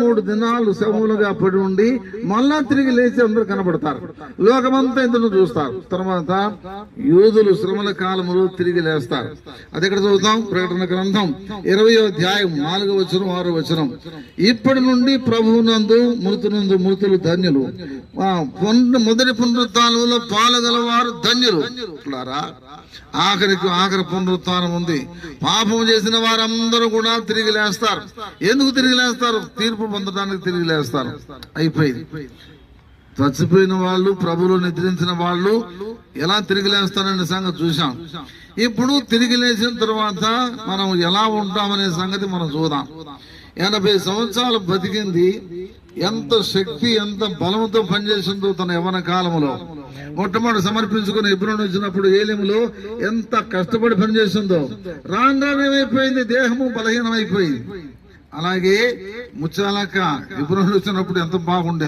మూడు దినాలు శవములుగా పడి ఉండి మళ్ళా తిరిగి లేచి అందరూ కనబడతారు. లోకమంతా ఇందును చూస్తారు. తర్వాత యూదులు శ్రమల కాలములు తిరిగి లేస్తారు. అది ఎక్కడ చదువుతాం? ప్రకటన గ్రంథం ఇరవయో అధ్యాయం నాలుగో వచనం ఆరో వచనం. ఇప్పటి నుండి ప్రభువునందు మృతునందు మృతులు ధన్యులు. మొదటి పునరుత్నంలో పాల్గలవారు ధన్యులు. ఆఖరికి ఆఖరి పునరుత్నం ఉంది. పాపం చేసిన వారందరూ కూడా తిరిగి లేస్తారు. ఎందుకు తిరిగి లేస్తారు? తీర్పు పొందడానికి తిరిగి లేస్తారు అయిపోయింది. చచ్చిపోయిన వాళ్ళు ప్రభులు నిద్రించిన వాళ్ళు ఎలా తిరిగి లేస్తారనే సంగతి చూసాం ఇప్పుడు తిరిగి లేచిన తర్వాత మనం ఎలా ఉంటామనే సంగతి మనం చూద్దాం. ఎనభై సంవత్సరాలు బతికింది ఎంత శక్తి ఎంత బలంతో పనిచేసిందో తన యవన కాలంలో. మొట్టమొదటి సమర్పించుకుని ఇబ్బంది వచ్చినప్పుడు ఏలిములో ఎంత కష్టపడి పనిచేసిందో. రాను రాను ఏమైపోయింది? దేహము బలహీనమైపోయింది. అలాగే ముచ్చాలక ఇబ్రోన్ వచ్చినప్పుడు ఎంత బాగుండే